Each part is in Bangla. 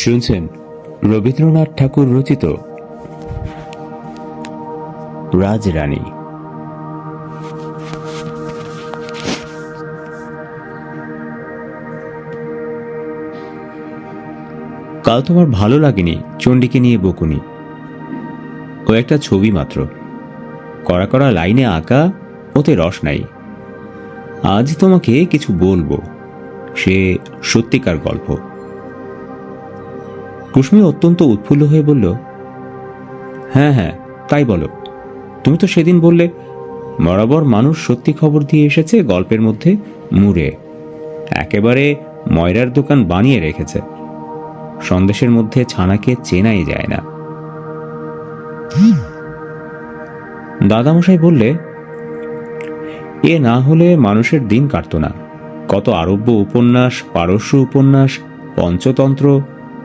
শুনছেন রবীন্দ্রনাথ ঠাকুর রচিত রাজরানী কাল তোমার ভালো লাগেনি চণ্ডীকে নিয়ে বকুনি। ও একটা ছবি মাত্র। কড়া কড়া লাইনে আঁকা, ওতে রস নাই। আজ তোমাকে কিছু বলব। সে সত্যিকার গল্প। কুসমি অত্যন্ত উৎফুল্ল হয়ে বলল হ্যাঁ হ্যাঁ তাই বলো। তুমি তো সেদিন বললে, বরাবর মানুষ সত্যি খবর দিয়ে এসেছে গল্পের মধ্যে মুড়ে। একেবারে ময়রার দোকান বানিয়ে রেখেছে। সন্দেশের মধ্যে ছানাকে চেনাই যায় না। দাদামশাই বললে, এ না হলে মানুষের দিন কাটতো না। কত আরব্য উপন্যাস, পারস্য উপন্যাস, পঞ্চতন্ত্র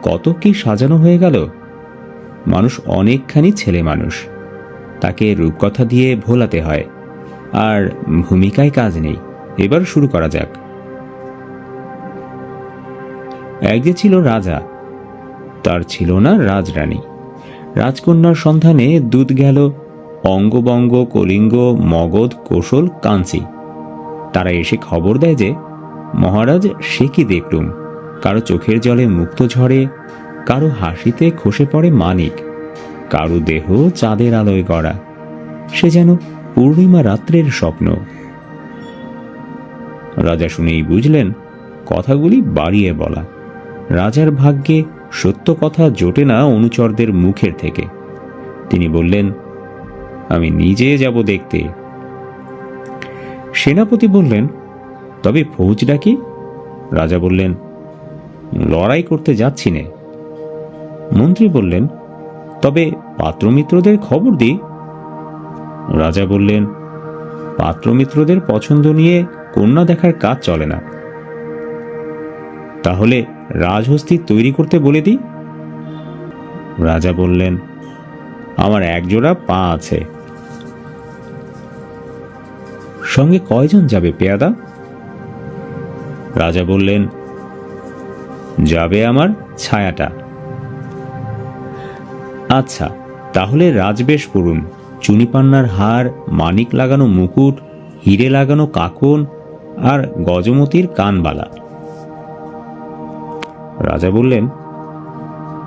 কত কি সাজানো হয়ে গেল। মানুষ অনেকখানি ছেলে মানুষ। তাকে রূপকথা দিয়ে ভোলাতে হয়। আর ভূমিকায় কাজ নেই। এবার শুরু করা যাক। এক যে ছিল রাজা, তার ছিল না রাজরানী। রাজকন্যার সন্ধানে দুধ গেল অঙ্গবঙ্গ, কলিঙ্গ, মগধ, কোশল, কাঞ্চি। তারা এসে খবর দেয় যে মহারাজ সে কি দেখলুম। কারও চোখের জলে মুক্ত ঝরে, কারও হাসিতে খসে পড়ে মানিক, কারও দেহ চাঁদের আলোয় গড়া। সে যেন পূর্ণিমা রাত্রের স্বপ্ন। রাজা শুনেই বুঝলেন, কথাগুলি বাড়িয়ে বলা। রাজার ভাগ্যে সত্য কথা জোটে না অনুচরদের মুখের থেকে। তিনি বললেন, আমি নিজে যাব দেখতে। সেনাপতি বললেন, তবে ফৌজ ডাকি রাজা বললেন লড়াই করতে যাচ্ছি নে। মন্ত্রী বললেন, তবে পাত্রমিত্রদের খবর দিই রাজা বললেন, পাত্রমিত্রদের পছন্দ নিয়ে কন্যা দেখার কাজ চলে না। তাহলে রাজহস্তি তৈরি করতে বলে দিই রাজা বললেন, আমার একজোড়া পা আছে। সঙ্গে কয়জন যাবে পেয়াদা? রাজা বললেন যাবে আমার ছায়াটা। আচ্ছা তাহলে রাজবেশ পড়ুন। চুনিপান্নার হার, মানিক লাগানো মুকুট, হিরে লাগানো কাকন আর গজমতির কানবালা। রাজা বললেন,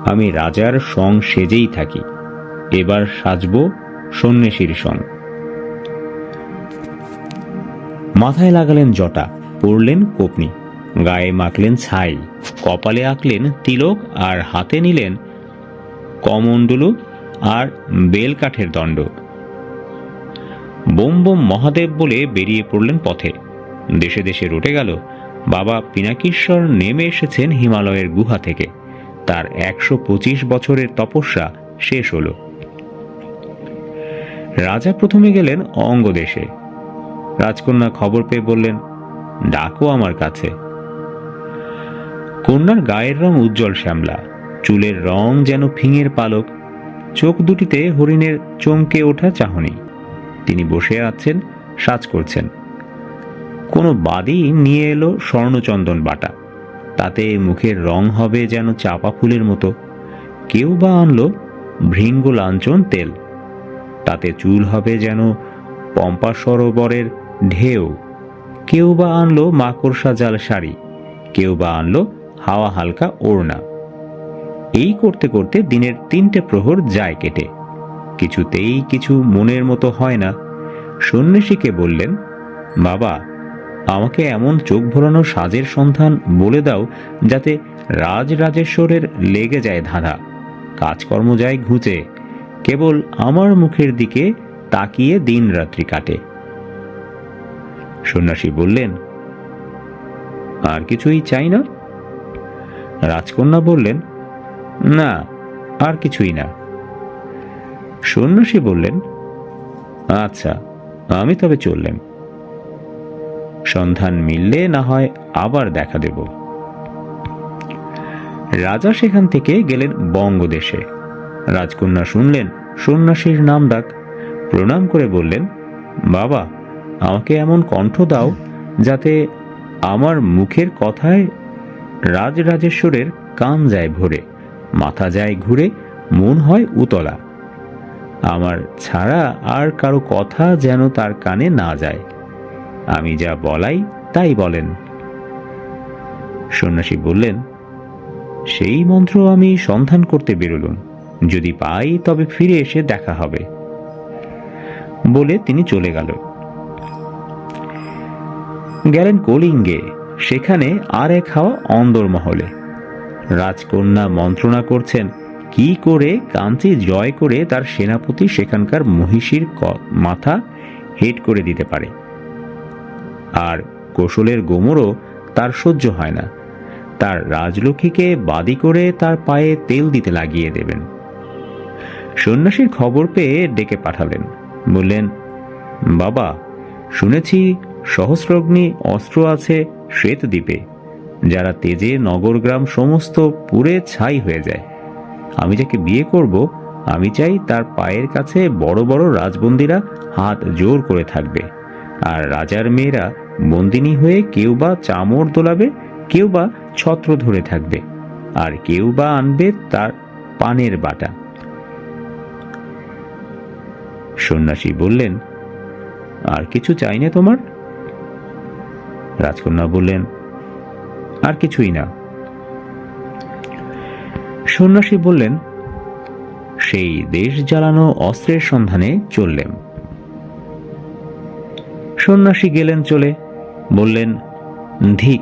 আমি রাজার সং সেজেই থাকি, এবার সাজব সন্ন্যাসীর সং। মাথায় লাগালেন জটা পরলেন কোপনি। গায়ে মাখলেন ছাই, কপালে আঁকলেন তিলক আর হাতে নিলেন কমণ্ডলু আর বেলকাঠের দণ্ড। বোম বোম মহাদেব বলে বেরিয়ে পড়লেন পথে। দেশে দেশে রটে গেল। বাবা পিনাকিশ্বর নেমে এসেছেন হিমালয়ের গুহা থেকে। তার একশো পঁচিশ বছরের তপস্যা শেষ হলো। রাজা প্রথমে গেলেন অঙ্গদেশে। রাজকন্যা খবর পেয়ে বললেন, ডাকো আমার কাছে। কন্যার গায়ের রং উজ্জ্বল শ্যামলা, চুলের রং যেন ফিঙের পালক, চোখ দুটিতে হরিণের চমকে ওঠা চাহনি। তিনি বসে আছেন, সাজ করছেন। কোনো বাদী নিয়ে এলো স্বর্ণচন্দন বাটা। তাতে মুখের রং হবে যেন চাপা ফুলের মতো। কেউ বা আনলো ভৃঙ্গ লাঞ্ছন তেল। তাতে চুল হবে যেন পম্পা সরোবরের ঢেউ। কেউ বা আনলো মাকড়সা জাল শাড়ি। কেউ বা আনলো হাওয়া হালকা ওড়না। এই করতে করতে দিনের তিনটে প্রহর যায় কেটে। কিছুতেই কিছু মনের মতো হয় না। সন্ন্যাসীকে বললেন, বাবা, আমাকে এমন চোখ ভরানো সাজের সন্ধান বলে দাও যাতে রাজ রাজেশ্বরের লেগে যায় ধাঁধা। কাজকর্ম যায় ঘুচে, কেবল আমার মুখের দিকে তাকিয়ে দিন রাত্রি কাটে। সন্ন্যাসী বললেন, আর কিছুই চাই না? রাজকন্যা বললেন, না, আর কিছুই না। সন্ন্যাসী বললেন আচ্ছা আমি তবে চললেন সন্ধান মিললে না হয় আবার দেখা দেব। রাজা সেখান থেকে গেলেন বঙ্গদেশে। রাজকন্যা শুনলেন, সন্ন্যাসীর নাম ডাক, প্রণাম করে বললেন, বাবা, আমাকে এমন কণ্ঠ দাও যাতে আমার মুখের কথায় রাজরাজেশ্বরের কান যায় ভরে, মাথা যায় ঘুরে, মন হয় উতলা। আমার ছাড়া আর কারও কথা যেন তার কানে না যায়। আমি যা বলাই তাই বলেন। সন্ন্যাসী বললেন, সেই মন্ত্র আমি সন্ধান করতে বেরোলুম। যদি পাই তবে ফিরে এসে দেখা হবে। বলে তিনি চলে গেল। গেলেন কলিঙ্গে। সেখানে আর এক হাওয়া অন্দরমহলে রাজকন্যা মন্ত্রণা করছেন, কি করে কাঞ্চি জয় করে তার সেনাপতি সেখানকার মহিষীর মাথা হেট করে দিতে পারে? আর কোশলের গোমরও তার সহ্য হয় না। তার রাজলক্ষ্মীকে বাদি করে তার পায়ে তেল দিতে লাগিয়ে দেবেন। সন্ন্যাসীর খবর পেয়ে ডেকে পাঠালেন। বললেন, বাবা, শুনেছি সহস্রগ্নি অস্ত্র আছে শ্বেতদ্বীপে যারা তেজে নগরগ্রাম সমস্ত পুড়ে ছাই হয়ে যায়। আমি যাকে বিয়ে করব, আমি চাই তার পায়ের কাছে বড় বড় রাজবন্দিরা হাত জোর করে থাকবে, আর রাজার মেয়েরা বন্দিনী হয়ে কেউ বা চামড় দোলাবে, কেউ বা ছত্র ধরে থাকবে, আর কেউ বা আনবে তার পানের বাটা। সন্ন্যাসী বললেন, আর কিছু চাই না তোমার? রাজকন্যা বললেন, আর কিছুই না। সন্ন্যাসী বললেন, সেই দেশ জ্বালানো অস্ত্রের সন্ধানে চললেন সন্ন্যাসী গেলেন চলে, বললেন, ধিক,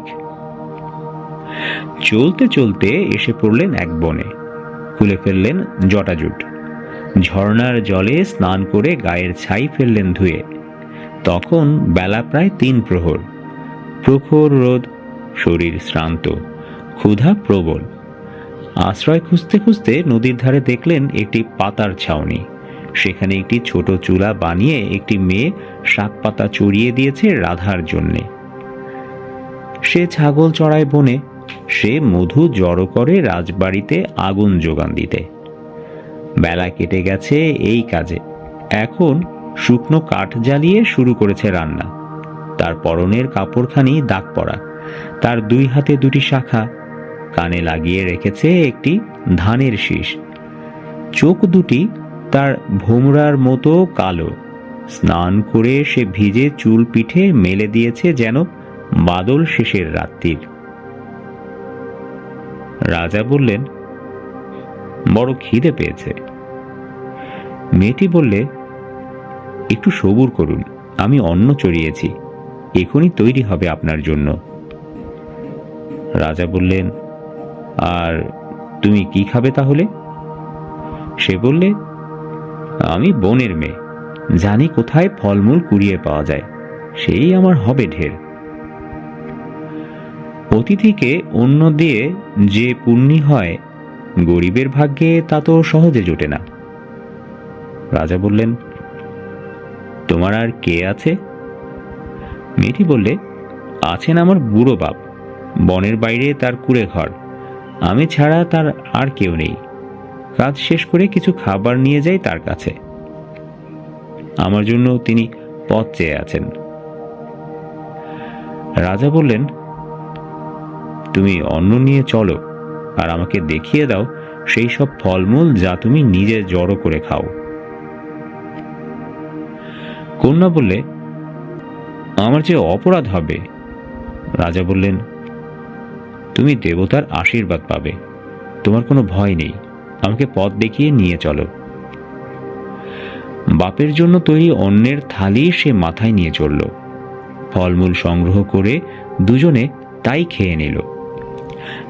চলতে চলতে এসে পড়লেন এক বনে, খুলে ফেললেন জটাজুট। ঝর্ণার জলে স্নান করে গায়ের ছাই ফেললেন ধুয়ে। তখন বেলা প্রায় তিন প্রহর। প্রখর রোদ, শরীর শ্রান্ত, ক্ষুধা প্রবল। আশ্রয় খুঁজতে খুঁজতে নদীর ধারে দেখলেন একটি পাতার ছাউনি। সেখানে একটি ছোট চুলা বানিয়ে একটি মেয়ে শাক পাতা চড়িয়ে দিয়েছে রাধার জন্যে। সে ছাগল চড়ায় বনে, সে মধু জড়ো করে রাজবাড়িতে আগুন যোগান দিতে। বেলা কেটে গেছে এই কাজে। এখন শুকনো কাঠ জ্বালিয়ে শুরু করেছে রান্না। তার পরনের কাপড়খানি দাগ পড়া। তার দুই হাতে দুটি শাখা, কানে লাগিয়ে রেখেছে একটি ধানের শীষ। চোখ দুটি তার ভোমরার মতো কালো। স্নান করে সে ভিজে চুল পিঠে মেলে দিয়েছে যেন বাদল শেষের রাত্রির। রাজা বললেন, বড় খিদে পেয়েছে। মেয়েটি বললে, একটু সবুর করুন, আমি অন্ন চড়িয়েছি। এখনই তৈরি হবে আপনার জন্য। রাজা বললেন, আর তুমি কি খাবে তাহলে? সে বললে, আমি বনের মেয়ে, জানি কোথায় ফলমূল কুড়িয়ে পাওয়া যায়, সেই আমার হবে ঢের। অতিথিকে অন্য দিয়ে যে পুণ্যি হয়, গরিবের ভাগ্যে তা তো সহজে জোটে না। রাজা বললেন, তোমার আর কে আছে? মেয়েটি বললে, আছেন আমার বুড়ো বাপ। বনের বাইরে তার কুড়ে ঘর আমি ছাড়া তার আর কেউ নেই। কাজ শেষ করে কিছু খাবার নিয়ে যাই তার কাছে। আমার জন্য তিনি পথ চেয়ে আছেন। রাজা বললেন, তুমি অন্ন নিয়ে চলো আর আমাকে দেখিয়ে দাও সেই সব ফলমূল যা তুমি নিজে জড়ো করে খাও। কন্যা বললে আমার যে অপরাধ হবে। রাজা বললেন, তুমি দেবতার আশীর্বাদ পাবে। তোমার কোনো ভয় নেই। আমাকে পথ দেখিয়ে নিয়ে চলো। বাপের জন্য তৈরি অন্যের থালি সে মাথায় নিয়ে চলল। ফলমূল সংগ্রহ করে দুজনে তাই খেয়ে নিল।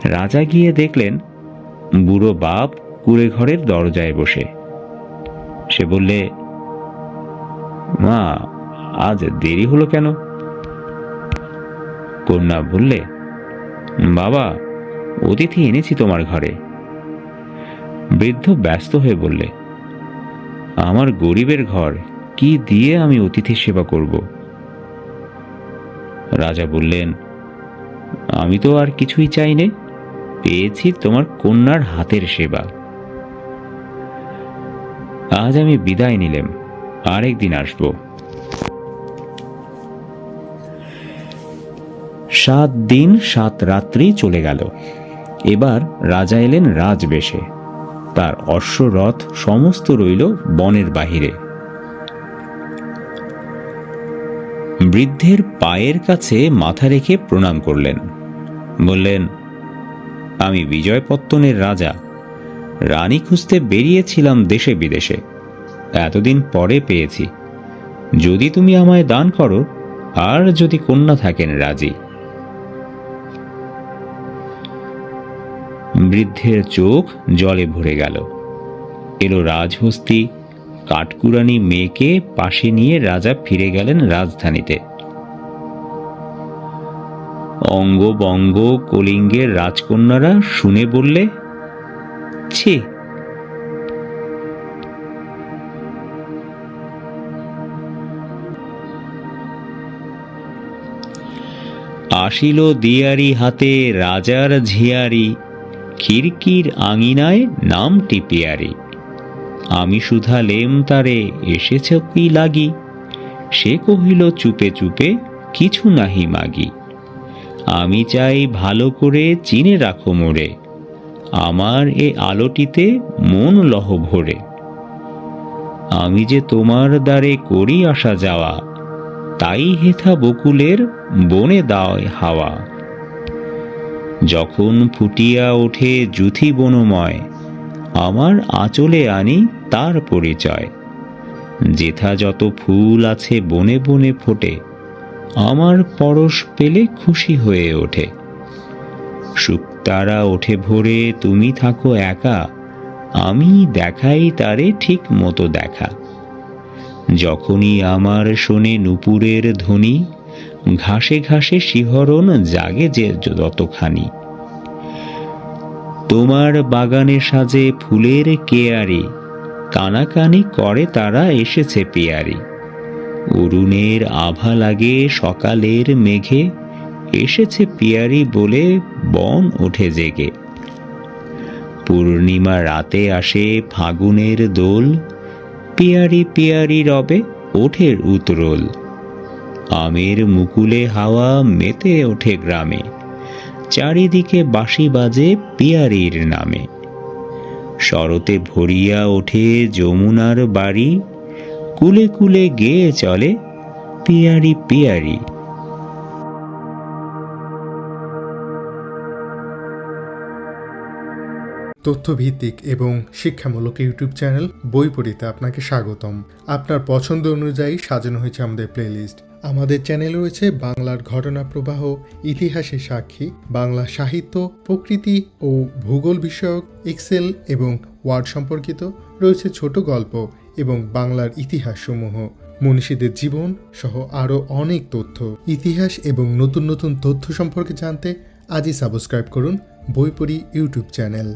রাজা গিয়ে দেখলেন, বুড়ো বাপ কুড়ে ঘরের দরজায় বসে। সে বললে, মা আজ দেরি হলো কেন? কন্যা বললে, বাবা, অতিথি এনেছি তোমার ঘরে। বৃদ্ধ ব্যস্ত হয়ে বললে, আমার গরিবের ঘর, কি দিয়ে আমি অতিথির সেবা করব? রাজা বললেন, আমি তো আর কিছুই চাই নে পেয়েছি তোমার কন্যার হাতের সেবা। আজ আমি বিদায় নিলেম, আরেকদিন আসব। সাত দিন, সাত রাত্রি চলে গেল। এবার রাজা এলেন রাজবেশে। তার অশ্বরথ সমস্ত রইল বনের বাহিরে। বৃদ্ধের পায়ের কাছে মাথা রেখে প্রণাম করলেন। বললেন, আমি বিজয়পত্তনের রাজা। রানী খুঁজতে বেরিয়েছিলাম দেশে বিদেশে। এতদিন পরে পেয়েছি। যদি তুমি আমায় দান করো, আর যদি কন্যা থাকেন রাজি। বৃদ্ধের চোখ জলে ভরে গেল। এলো রাজহস্তি। কাঠকুরানি মেয়েকে পাশে নিয়ে রাজা ফিরে গেলেন রাজধানীতে। অঙ্গ বঙ্গ কলিঙ্গের রাজকন্যারা শুনে বললে, ছি, আসিল দিয়ারি হাতে রাজার ঝিয়ারি। খিরকির আঙিনায় নাম টিপিয়ারি আমি শুধালেম তারে এসেছ কি লাগি? সে কহিল, চুপে চুপে কিছু নাহি মাগি। আমি চাই ভালো করে চিনে রাখো মোরে। আমার এ আলোটিতে মন লহ ভরে। আমি যে তোমার দ্বারে করি আসা যাওয়া, তাই হেথা বকুলের বনে দাওয় হাওয়া। যখন ফুটিয়া ওঠে জুথি বনময়, আমার আঁচলে আনি তার পরিচয়। যেথা যত ফুল আছে বনে বনে ফোটে, আমার পরশ পেলে খুশি হয়ে ওঠে। শুক্তারা ওঠে ভোরে, তুমি থাকো একা, আমি দেখাই তারে ঠিক মতো দেখা। যখনই আমার শোনে নুপুরের ধ্বনি ঘাসে ঘাসে শিহরণ জাগে যে যতখানি। তোমার বাগানে সাজে ফুলের কেয়ারি কানাকানি করে তারা এসেছে পেয়ারি। অরুণের আভা লাগে সকালের মেঘে, এসেছে পিয়ারি বলে বন ওঠে জেগে। পূর্ণিমা রাতে আসে ফাগুনের দোল, পিয়ারি পিয়ারি রবে ওঠের উতরোল। আমের মুকুলে হাওয়া মেতে ওঠে গ্রামে। চারিদিকে বাঁশি বাজে পিয়ারির নামে। শরতে ভরিয়া ওঠে যমুনার বাড়ি। কুলে কুলে গেয়ে চলে পিয়ারি পিয়ারি। তথ্যভিত্তিক এবং শিক্ষামূলক ইউটিউব চ্যানেল বইপড়িতে আপনাকে স্বাগতম। আপনার পছন্দ অনুযায়ী সাজানো হয়েছে আমাদের প্লেলিস্ট আমাদের চ্যানেল রয়েছে বাংলার ঘটনা প্রবাহ, ইতিহাসের সাক্ষী, বাংলা সাহিত্য, প্রকৃতি ও ভূগোল বিষয়ক, এক্সেল এবং ওয়ার্ড সম্পর্কিত রয়েছে ছোট গল্প এবং বাংলার ইতিহাসসমূহ। মনীষীদের জীবন সহ আরও অনেক তথ্য। ইতিহাস এবং নতুন নতুন তথ্য সম্পর্কে জানতে আজই সাবস্ক্রাইব করুন বইপড়ি ইউটিউব চ্যানেল।